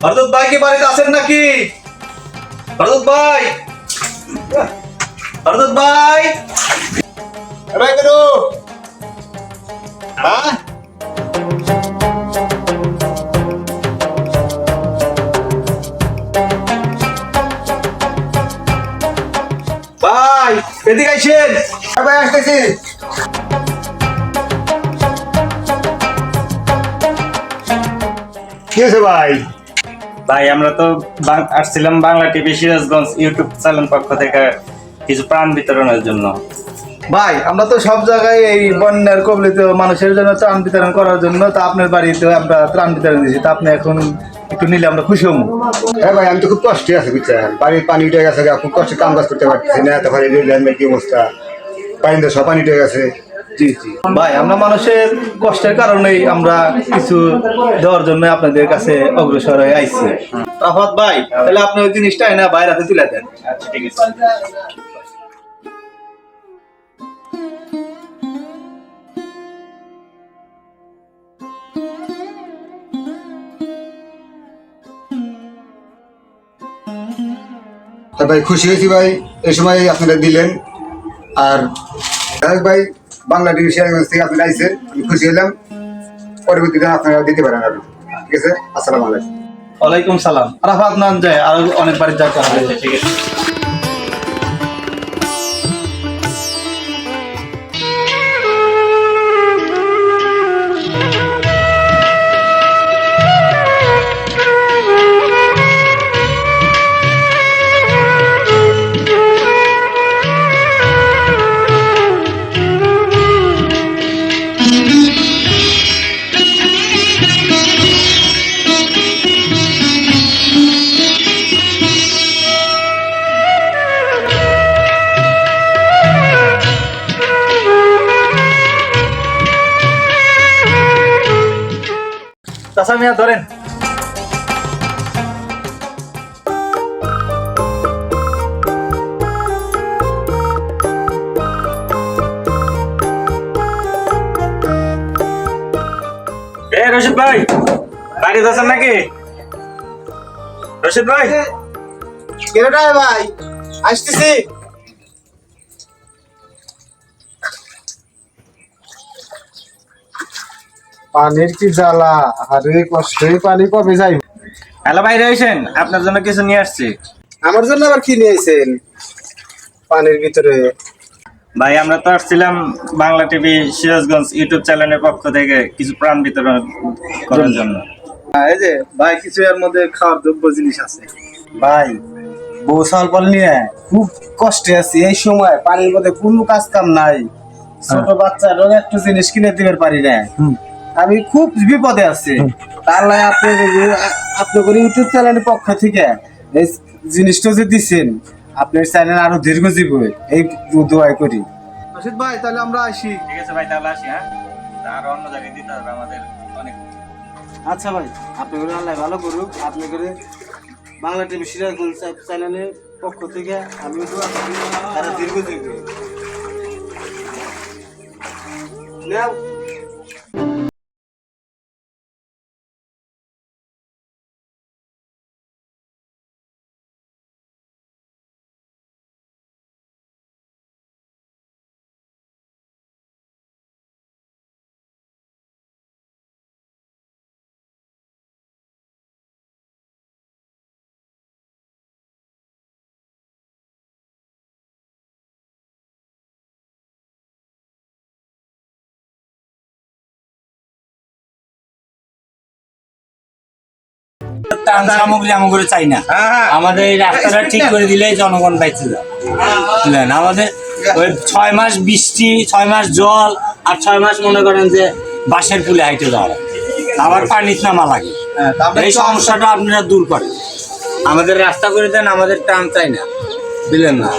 ভারত ভাই কি বাড়িতে আছেন নাকি ভারত ভাই ভারত ভাই ভাই বেরো ভাই এদিকে আইসেন। ভাই আসতেছি। কি হয়েছে ভাই? ভাই আমরা তো আসছিলাম Bangla TV Sirajganj YouTube channel পক্ষ থেকে কিছু প্রাণ বিতরণের জন্য। ভাই আমরা তো সব জায়গায় এই বন্যার কবলিত মানুষের জন্য ত্রাণ বিতরণ করার জন্য তা আপনার বাড়িতে আমরা ত্রাণ বিতরণ দিয়েছি তা আপনি এখন একটু নিলে আমরা খুশি হব হ্যাঁ ভাই আমি তো খুব কষ্টে আছি বুঝছেন? বাড়ির পানি উঠে গেছে খুব কষ্টে কাম কাজ করতে পারতেছি না তারপরে ল্যান্ডের কি অবস্থা? পানিতে সব পানি উঠে গেছে। জি জি। ভাই আমরা মানুষের কষ্টের কারণেই আমরা কিছু দেওয়ার জন্য আপনাদের কাছে অগ্রসর হয়ে আইছি। রাফাত ভাই তাহলে আপনি ওই জিনিসটা না বাইরে হাতে তুলে দেন? আচ্ছা ঠিক আছে। তা ভাই, খুশি হয়েছি ভাই। এই সময় আপনারা দিলেন। আর ভাই, বাংলা শেয়ারগঞ্জ থেকে আপনারা আইসেন আমি খুশি হলাম পরবর্তীতে আপনারা দিতে পারেন আর। ঠিক আছে? আসসালামু আলাইকুম। ওয়ালাইকুম সালাম। আরাফাত নান যায় আরও অনেক বাড়ির যাতে ঠিক আছে? চাষা মিয়া ধরেন। এ রশিদ ভাই বাড়িতে আছেন নাকি? রশিদ ভাই। কেনটায় ভাই? আসতেছি। পানির কি জ্বালা? আরে কষ্টে পানি কবে যাই হ্যালো ভাই রয়েছেন? আপনার জন্য কিছু নিয়ে আসছি। আমার জন্য আবার কি নিয়েছেন পানির ভিতরে। ভাই আমরা তো আসছিলাম বাংলা টিভি সিরাজগঞ্জ ইউটিউব চ্যানেলের পক্ষ থেকে কিছু প্রাণ বিতরণ করার জন্য। হ্যাঁ, এই যে ভাই কিছু এর মধ্যে খাওয়ার যোগ্য জিনিস আছে। ভাই বউ সালপাল নিয়ে খুব কষ্টে আছি। এই সময় পানির মধ্যে কোনো কাজ কাম নাই। ছোট বাচ্চারও একটু জিনিস কিনে দিতে পারি না। আমি খুব বিপদে আছি। তার লাই আপনি আপনাদের ইউটিউব চ্যানেলের পক্ষ থেকে এই জিনিসটা যে দিচ্ছেন আপনার চ্যানেল আরও দীর্ঘজীবী এই দোয়াই করি। রশিদ ভাই তাহলে আমরা আসি। ঠিক আছে ভাই তাহলে আসি হ্যাঁ? আর অন্য জায়গায় দিতে হবে আমাদের অনেক। আচ্ছা ভাই আপনি করে আল্লাহ ভালো করুক আপনি করে বাংলা টিভি সিরাজগঞ্জ চ্যানেলের পক্ষ থেকে আমি দোয়া করি তারা দীর্ঘজীবী নাও। ত্রাণ সামগ্রী আমাদের চাই না। আমাদের এই রাস্তাটা ঠিক করে দিলেই জনগণ বাইতে যাবে। আমাদের ওই ছয় মাস বৃষ্টি ছয় মাস জল আর ছয় মাস মনে করেন যে বাঁশের পুলে হাইটে যাওয়া আবার পানির নামা লাগে। হ্যাঁ, এই সমস্যাটা আপনারা দূর করেন। আমাদের রাস্তা করে দেন আমাদের ত্রাণ চাই না। বুঝলেন না?